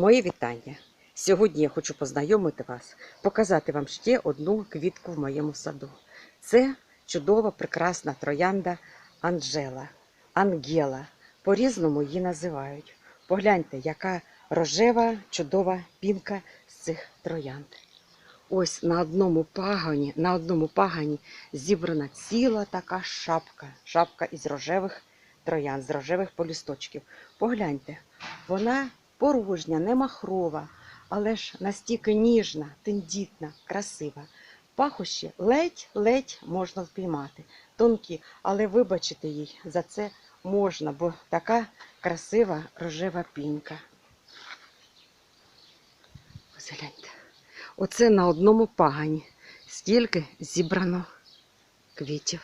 Мої вітання. Сьогодні я хочу познайомити вас, показати вам ще одну квітку в моєму саду. Це чудова, прекрасна троянда Анжела, Ангела. По-різному її називають. Погляньте, яка рожева, чудова пінка з цих троянд. Ось на одному пагані, на одному пагані зібрана ціла така шапка, шапка із рожевих троянд, з рожевих полісточків. Погляньте, вона порожня, не махрова, але ж настільки ніжна, тендітна, красива. Пахощі ледь-ледь можна впіймати. Тонкі, але вибачити їй за це можна, бо така красива рожева пінька. Гляньте. Оце на одному пагані стільки зібрано квітів.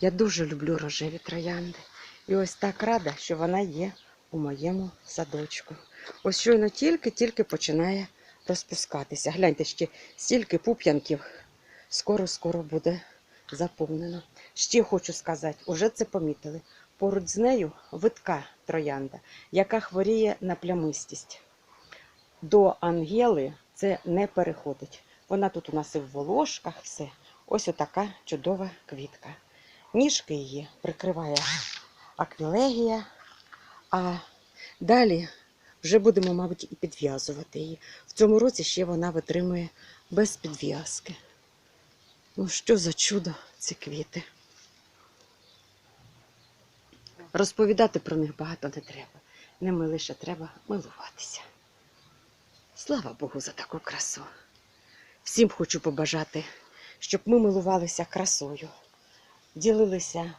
Я дуже люблю рожеві троянди. І ось так рада, що вона є у моєму садочку. Ось щойно тільки-тільки починає розпускатися. Гляньте, ще стільки пуп'янків скоро-скоро буде заповнено. Ще хочу сказати, уже це помітили. Поруч з нею витка троянда, яка хворіє на плямистість. До ангели це не переходить. Вона тут у нас і в волошках, все. Ось отака чудова квітка. Ніжки її прикриває аквілегія, а далі вже будемо, мабуть, і підв'язувати її. В цьому році ще вона витримує без підв'язки. Ну, що за чудо ці квіти. Розповідати про них багато не треба. Ними лише треба милуватися. Слава Богу за таку красу. Всім хочу побажати, щоб ми милувалися красою, ділилися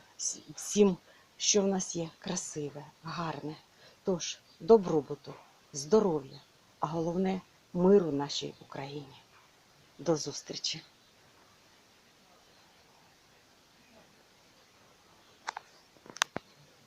всім, що в нас є красиве, гарне. Тож, добробуту, здоров'я, а головне миру нашій Україні. До зустрічі!